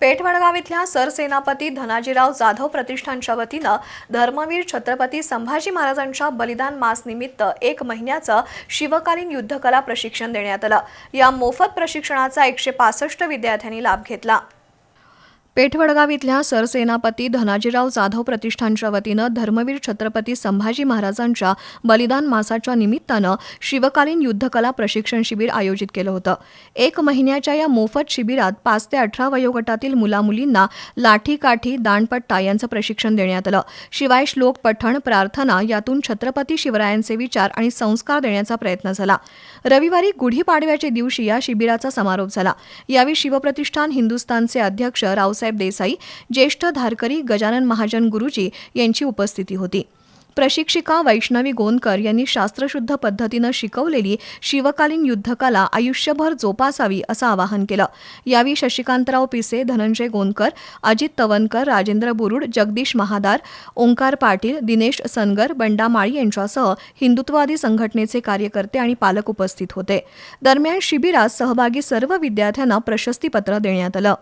पेठवडगाव इथल्या सरसेनापती धनाजीराव जाधव प्रतिष्ठानच्या वतीनं धर्मवीर छत्रपती संभाजी महाराजांच्या बलिदान मासनिमित्त एक महिन्याचं शिवकालीन युद्धकला प्रशिक्षण देण्यात आलं. या मोफत प्रशिक्षणाचा एकशे पासष्ट विद्यार्थ्यांनी लाभ घेतला. पेठवडगाव इथल्या सरसेनापती धनाजीराव जाधव प्रतिष्ठानच्या वतीनं धर्मवीर छत्रपती संभाजी महाराजांच्या बलिदान मासाच्या निमित्तानं शिवकालीन युद्धकला प्रशिक्षण शिबिर आयोजित केलं होतं. एक महिन्याच्या या मोफत शिबिरात पाच ते अठरा वयोगटातील मुलामुलींना लाठी काठी दांडपट्टा यांचं प्रशिक्षण देण्यात आलं. शिवाय श्लोक पठण प्रार्थना यातून छत्रपती शिवरायांचे विचार आणि संस्कार देण्याचा प्रयत्न झाला. रविवारी गुढीपाडव्याच्या दिवशी या शिबिराचा समारोप झाला. यावेळी शिवप्रतिष्ठान हिंदुस्थानचे अध्यक्ष रावसाहेब देसाई ज्येष्ठ धारकरी गजानन महाजन गुरुजी यांची उपस्थिती होती. प्रशिक्षिका वैष्णवी गोंदकर यांनी शास्त्रशुद्ध पद्धतीनं शिकवलेली शिवकालीन युद्धकला आयुष्यभर जोपासावी असं आवाहन केलं. यावेळी शशिकांतराव पिसे धनंजय गोंदकर अजित तवनकर राजेंद्र बुरुड जगदीश महादार ओंकार पाटील दिनेश सनगर बंडा माळी यांच्यासह हिंदुत्ववादी संघटनेचे कार्यकर्ते आणि पालक उपस्थित होते. दरम्यान शिबिरात सहभागी सर्व विद्यार्थ्यांना प्रशस्तीपत्र देण्यात आलं.